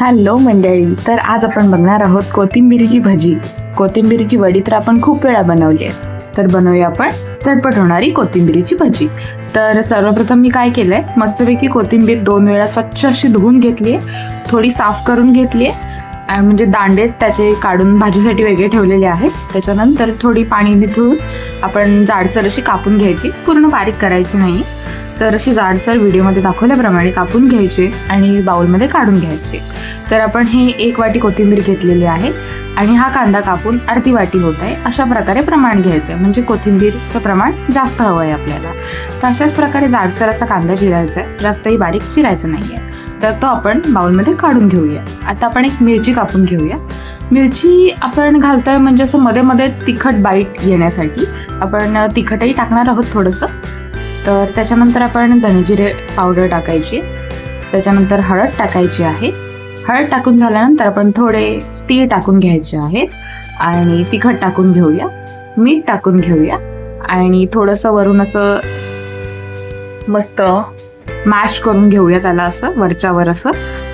Hello मंडळी तर आज आपण बघणार आहोत कोथिंबीरीची भजी. कोथिंबीरीची वडी तर आपण खूप वेळा बनवली आहे. तर बनवूया आपण चटपट होणारी कोथिंबीरीची भजी. तर सर्वप्रथम मी काय केलंय? मस्तपैकी कोथिंबीर दोन वेळा स्वच्छ अशी धुवून घेतली आहे. थोडी साफ करून घेतली आहे. म्हणजे दांडे त्याचे काढून भाजीसाठी वेगळे ठेवलेले आहेत. त्याच्यानंतर थोडी पाणी निथळून आपण जाडसर अशी कापून घ्यायची. पूर्ण बारीक करायची नाही. तर अशी जाडसर व्हिडिओमध्ये दाखवल्याप्रमाणे कापून घ्यायचे आणि बाउलमध्ये काढून घ्यायचे. तर आपण हे एक वाटी कोथिंबीर घेतलेली आहे आणि हा कांदा कापून अर्धी वाटी होत आहे. अशा प्रकारे प्रमाण घ्यायचं आहे. म्हणजे कोथिंबीरचं प्रमाण जास्त हवं आहे आपल्याला. तर अशाच प्रकारे जाडसर असा कांदा चिरायचा आहे. जास्तही बारीक चिरायचं नाही आहे. तर तो आपण बाउलमध्ये काढून घेऊया. आता आपण एक मिरची कापून घेऊया. मिरची आपण घालतोय म्हणजे असं मध्ये मध्ये तिखट बाईट येण्यासाठी. आपण तिखटही टाकणार आहोत थोडंसं. तर त्याच्यानंतर आपण धनेजिरे पावडर टाकायची. त्याच्यानंतर हळद टाकायची आहे. हळद टाकून झाल्यानंतर आपण थोडे तीळ टाकून घ्यायचे आहेत आणि तिखट टाकून घेऊया. मीठ टाकून घेऊया. आणि थोडंसं वरून असं मस्त मॅश करून घेऊया त्याला असं वरच्यावर असं.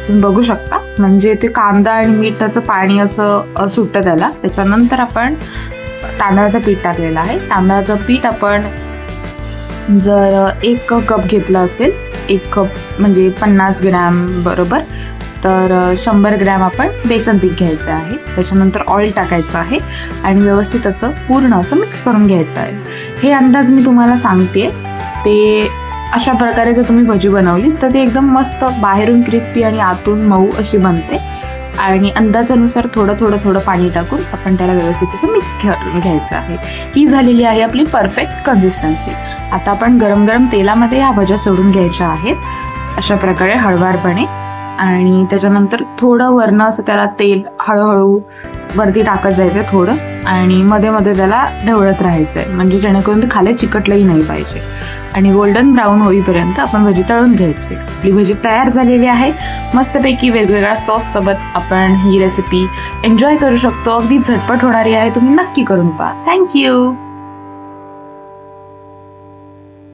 तुम्ही बघू शकता. म्हणजे ते कांदा आणि मिठाचं पाणी असं सुटतं त्याला. त्याच्यानंतर आपण तांदळाचं पीठ टाकलेलं आहे. तांदळाचं पीठ आपण जर एक कप घेतलं असेल एक कप म्हणजे पन्नास ग्रॅम बरोबर तर शंभर ग्रॅम आपण बेसन पीठ घ्यायचं आहे. त्याच्यानंतर ऑइल टाकायचं आहे आणि व्यवस्थित असं पूर्ण असं मिक्स करून घ्यायचं आहे. हे अंदाज मी तुम्हाला सांगते ते अशा प्रकारे जर तुम्ही भजी बनवली तर ती एकदम मस्त बाहेरून क्रिस्पी आणि आतून मऊ अशी बनते. आणि अंदाजानुसार थोडं थोडं थोडं पाणी टाकून आपण त्याला व्यवस्थित असं मिक्स करून घ्यायचं आहे. ही झालेली आहे आपली परफेक्ट कन्सिस्टन्सी आता आपण गरम गरम तेलामध्ये ह्या भज्या सोडून घ्यायच्या आहेत. अशा प्रकारे हळवारपणे आणि त्याच्यानंतर थोडं वरनं असं त्याला तेल हळूहळू वरती टाकत जायचं थोडं. आणि मध्ये मध्ये त्याला ढवळत राहायचं आहे म्हणजे जेणेकरून ते खाली चिकटलंही नाही पाहिजे. आणि गोल्डन ब्राऊन होईपर्यंत आपण भजी तळून घ्यायची. आपली भजी तयार झालेली आहे. मस्तपैकी वेगवेगळ्या सॉससोबत आपण ही रेसिपी एन्जॉय करू शकतो. अगदी झटपट होणारी आहे. तुम्ही नक्की करून पहा. थँक्यू